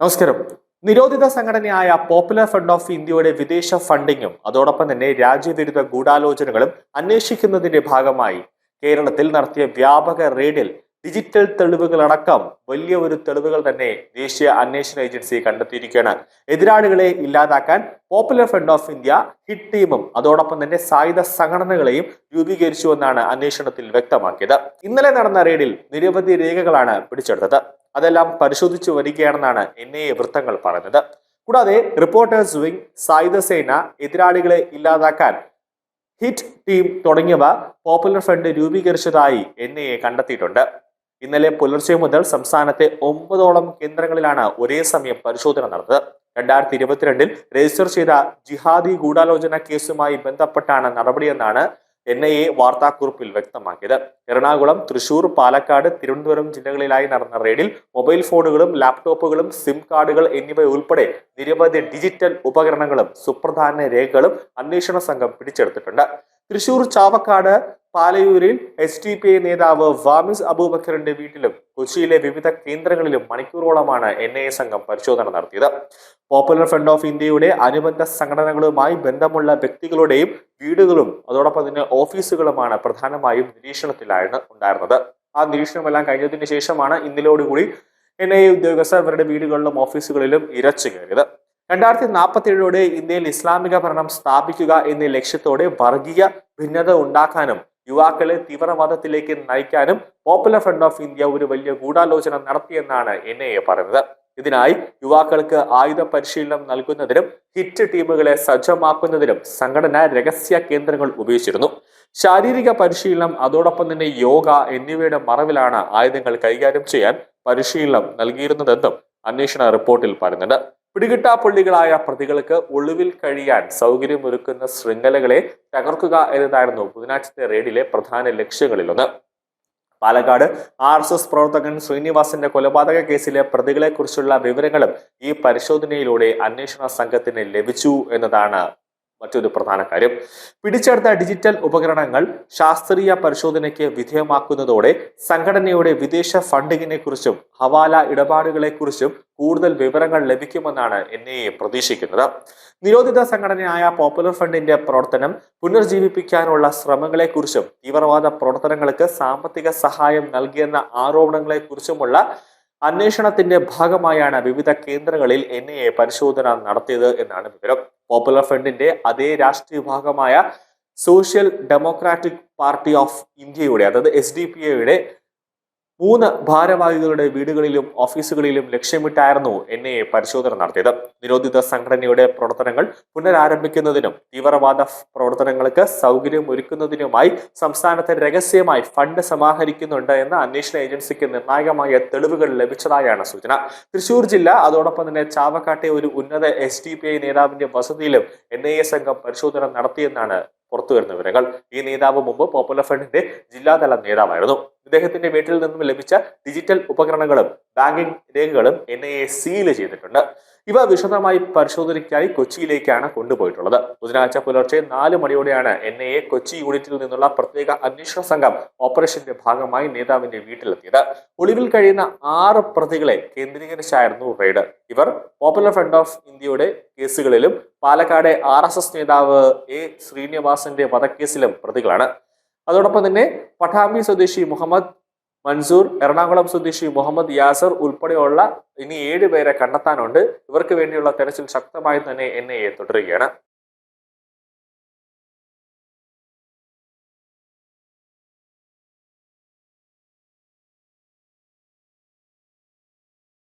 നമസ്കാരം. നിരോധിത സംഘടനയായ പോപ്പുലർ ഫ്രണ്ട് ഓഫ് ഇന്ത്യയുടെ വിദേശ ഫണ്ടിങ്ങും അതോടൊപ്പം തന്നെ രാജ്യവിരുദ്ധ ഗൂഢാലോചനകളും അന്വേഷിക്കുന്നതിന്റെ ഭാഗമായി കേരളത്തിൽ നടത്തിയ വ്യാപക റെയ്ഡിൽ ഡിജിറ്റൽ തെളിവുകളടക്കം വലിയ ഒരു തെളിവുകൾ തന്നെ ദേശീയ അന്വേഷണ ഏജൻസി കണ്ടെത്തിയിരിക്കുകയാണ്. എതിരാളികളെ ഇല്ലാതാക്കാൻ popular front of India hit ടീമും അതോടൊപ്പം തന്നെ സായുധ സംഘടനകളെയും രൂപീകരിച്ചുവെന്നാണ് അന്വേഷണത്തിൽ വ്യക്തമാക്കിയത്. ഇന്നലെ നടന്ന റെയ്ഡിൽ നിരവധി രേഖകളാണ് പിടിച്ചെടുത്തത്. അതെല്ലാം പരിശോധിച്ചു വരികയാണെന്നാണ് എൻ എ വൃത്തങ്ങൾ പറയുന്നത്. കൂടാതെ റിപ്പോർട്ടേഴ്സ് വിംഗ് സായുധ സേന എതിരാളികളെ ഇല്ലാതാക്കാൻ ഹിറ്റ് ടീം തുടങ്ങിയവ പോപ്പുലർ ഫ്രണ്ട് രൂപീകരിച്ചതായി എൻ എ കണ്ടെത്തിയിട്ടുണ്ട്. ഇന്നലെ പുലർച്ചെ മുതൽ സംസ്ഥാനത്തെ ഒമ്പതോളം കേന്ദ്രങ്ങളിലാണ് ഒരേ സമയം പരിശോധന നടന്നത്. രണ്ടായിരത്തി ഇരുപത്തിരണ്ടിൽ രജിസ്റ്റർ ചെയ്ത ജിഹാദി ഗൂഢാലോചന കേസുമായി ബന്ധപ്പെട്ടാണ് നടപടിയെന്നാണ് എൻ ഐ എ വാർത്താക്കുറിപ്പിൽ വ്യക്തമാക്കിയത്. എറണാകുളം തൃശൂർ പാലക്കാട് തിരുവനന്തപുരം ജില്ലകളിലായി നടന്ന റെയ്ഡിൽ മൊബൈൽ ഫോണുകളും ലാപ്ടോപ്പുകളും സിം കാർഡുകൾ എന്നിവ ഉൾപ്പെടെ നിരവധി ഡിജിറ്റൽ ഉപകരണങ്ങളും സുപ്രധാന രേഖകളും അന്വേഷണ സംഘം പിടിച്ചെടുത്തിട്ടുണ്ട്. തൃശൂർ ചാവക്കാട് പാലയൂരിൽ എസ് ഡി പി ഐ നേതാവ് വാമിസ് അബൂബക്കറിന്റെ വീട്ടിലും കൊച്ചിയിലെ വിവിധ കേന്ദ്രങ്ങളിലും മണിക്കൂറോളമാണ് എൻ ഐ എ സംഘം പരിശോധന നടത്തിയത്. പോപ്പുലർ ഫ്രണ്ട് ഓഫ് ഇന്ത്യയുടെ അനുബന്ധ സംഘടനകളുമായി ബന്ധമുള്ള വ്യക്തികളുടെയും വീടുകളും അതോടൊപ്പം തന്നെ ഓഫീസുകളുമാണ് പ്രധാനമായും നിരീക്ഷണത്തിലായിരുന്നു ഉണ്ടായിരുന്നത്. ആ നിരീക്ഷണമെല്ലാം കഴിഞ്ഞതിന് ശേഷമാണ് ഇന്നലോടുകൂടി എൻ ഐ എ ഉദ്യോഗസ്ഥർ അവരുടെ വീടുകളിലും ഓഫീസുകളിലും ഇരച്ചു കയറിയത്. രണ്ടായിരത്തി നാൽപ്പത്തി ഏഴോടെ ഇന്ത്യയിൽ ഇസ്ലാമിക ഭരണം സ്ഥാപിക്കുക എന്ന ലക്ഷ്യത്തോടെ വർഗീയ ഭിന്നത ഉണ്ടാക്കാനും യുവാക്കളെ തീവ്രവാദത്തിലേക്ക് നയിക്കാനും പോപ്പുലർ ഫ്രണ്ട് ഓഫ് ഇന്ത്യ ഒരു വലിയ ഗൂഢാലോചന നടത്തിയെന്നാണ് എൻ ഐ എ പറയുന്നത്. ഇതിനായി യുവാക്കൾക്ക് ആയുധ പരിശീലനം നൽകുന്നതിനും ഹിറ്റ് ടീമുകളെ സജ്ജമാക്കുന്നതിനും സംഘടന രഹസ്യ കേന്ദ്രങ്ങൾ ഉപയോഗിച്ചിരുന്നു. ശാരീരിക പരിശീലനം അതോടൊപ്പം തന്നെ യോഗ എന്നിവയുടെ മറവിലാണ് ആയുധങ്ങൾ കൈകാര്യം ചെയ്യാൻ പരിശീലനം നൽകിയിരുന്നതെന്നും അന്വേഷണ റിപ്പോർട്ടിൽ പറയുന്നുണ്ട്. പിടികിട്ടാപ്പുള്ളികളായ പ്രതികൾക്ക് ഒളിവിൽ കഴിയാൻ സൗകര്യമൊരുക്കുന്ന ശൃംഖലകളെ തകർക്കുക എന്നതായിരുന്നു ബുധനാഴ്ചത്തെ റെയ്ഡിലെ പ്രധാന ലക്ഷ്യങ്ങളിലൊന്ന് പാലക്കാട് ആർ എസ് എസ് പ്രവർത്തകൻ ശ്രീനിവാസന്റെ കൊലപാതക കേസിലെ പ്രതികളെക്കുറിച്ചുള്ള വിവരങ്ങളും ഈ പരിശോധനയിലൂടെ അന്വേഷണ സംഘത്തിന് ലഭിച്ചു എന്നതാണ് മറ്റൊരു പ്രധാന കാര്യം. പിടിച്ചെടുത്ത ഡിജിറ്റൽ ഉപകരണങ്ങൾ ശാസ്ത്രീയ പരിശോധനയ്ക്ക് വിധേയമാക്കുന്നതോടെ സംഘടനയുടെ വിദേശ ഫണ്ടിങ്ങിനെ കുറിച്ചും ഹവാല ഇടപാടുകളെക്കുറിച്ചും കൂടുതൽ വിവരങ്ങൾ ലഭിക്കുമെന്നാണ് എൻ ഐ എ പ്രതീക്ഷിക്കുന്നത്. നിരോധിത സംഘടനയായ പോപ്പുലർ ഫണ്ടിന്റെ പ്രവർത്തനം പുനർജീവിപ്പിക്കാനുള്ള ശ്രമങ്ങളെക്കുറിച്ചും തീവ്രവാദ പ്രവർത്തനങ്ങൾക്ക് സാമ്പത്തിക സഹായം നൽകിയെന്ന ആരോപണങ്ങളെക്കുറിച്ചുമുള്ള അന്വേഷണത്തിന്റെ ഭാഗമായാണ് വിവിധ കേന്ദ്രങ്ങളിൽ എൻ പരിശോധന നടത്തിയത് എന്നാണ് വിവരം. പോപ്പുലർ ഫ്രണ്ടിന്റെ അതേ രാഷ്ട്രീയ വിഭാഗമായ സോഷ്യൽ ഡെമോക്രാറ്റിക് പാർട്ടി ഓഫ് ഇന്ത്യയുടെ അതായത് എസ് ഡി പി എയുടെ മൂന്ന് ഭാരവാഹികളുടെ വീടുകളിലും ഓഫീസുകളിലും ലക്ഷ്യമിട്ടായിരുന്നു എൻ ഐ എ പരിശോധന നടത്തിയത്. നിരോധിത സംഘടനയുടെ പ്രവർത്തനങ്ങൾ പുനരാരംഭിക്കുന്നതിനും തീവ്രവാദ പ്രവർത്തനങ്ങൾക്ക് സൗകര്യം ഒരുക്കുന്നതിനുമായി സംസ്ഥാനത്ത് രഹസ്യമായി ഫണ്ട് സമാഹരിക്കുന്നുണ്ട് എന്ന അന്വേഷണ ഏജൻസിക്ക് നിർണായകമായ തെളിവുകൾ ലഭിച്ചതായാണ് സൂചന. തൃശൂർ ജില്ല അതോടൊപ്പം തന്നെ ചാവക്കാട്ടെ ഒരു ഉന്നത എസ് ഡി പി ഐ നേതാവിന്റെ വസതിയിലും എൻ ഐ എ സംഘം പരിശോധന നടത്തിയെന്നാണ് പുറത്തുവരുന്ന വിവരങ്ങൾ. ഈ നേതാവ് മുമ്പ് പോപ്പുലർ ഫ്രണ്ടിന്റെ ജില്ലാതല നേതാവായിരുന്നു. ഇദ്ദേഹത്തിന്റെ വീട്ടിൽ നിന്നും ലഭിച്ച ഡിജിറ്റൽ ഉപകരണങ്ങളും ബാങ്കിംഗ് രേഖകളും എൻ ഐ എ സീൽ ചെയ്തിട്ടുണ്ട്. ഇവ വിശദമായി പരിശോധനയ്ക്കായി കൊച്ചിയിലേക്കാണ് കൊണ്ടുപോയിട്ടുള്ളത്. ബുധനാഴ്ച പുലർച്ചെ നാല് മണിയോടെയാണ് എൻ ഐ എ കൊച്ചി യൂണിറ്റിൽ നിന്നുള്ള പ്രത്യേക അന്വേഷണ സംഘം ഓപ്പറേഷന്റെ ഭാഗമായി നേതാവിന്റെ വീട്ടിലെത്തിയത്. ഒളിവിൽ കഴിയുന്ന ആറ് പ്രതികളെ കേന്ദ്രീകരിച്ചായിരുന്നു റെയ്ഡ്. ഇവർ പോപ്പുലർ ഫ്രണ്ട് ഓഫ് ഇന്ത്യയുടെ കേസുകളിലും പാലക്കാട് ആർ എസ് എസ് നേതാവ് എ ശ്രീനിവാസന്റെ വധക്കേസിലും പ്രതികളാണ്. അതോടൊപ്പം തന്നെ പട്ടാമ്പി സ്വദേശി മുഹമ്മദ് മൻസൂർ എറണാകുളം സ്വദേശി മുഹമ്മദ് യാസർ ഉൾപ്പെടെയുള്ള ഇനി ഏഴ് പേരെ കണ്ടെത്താനുണ്ട്. ഇവർക്ക് വേണ്ടിയുള്ള തെരച്ചിൽ ശക്തമായി തന്നെ എൻ ഐ എ തുടരുകയാണ്.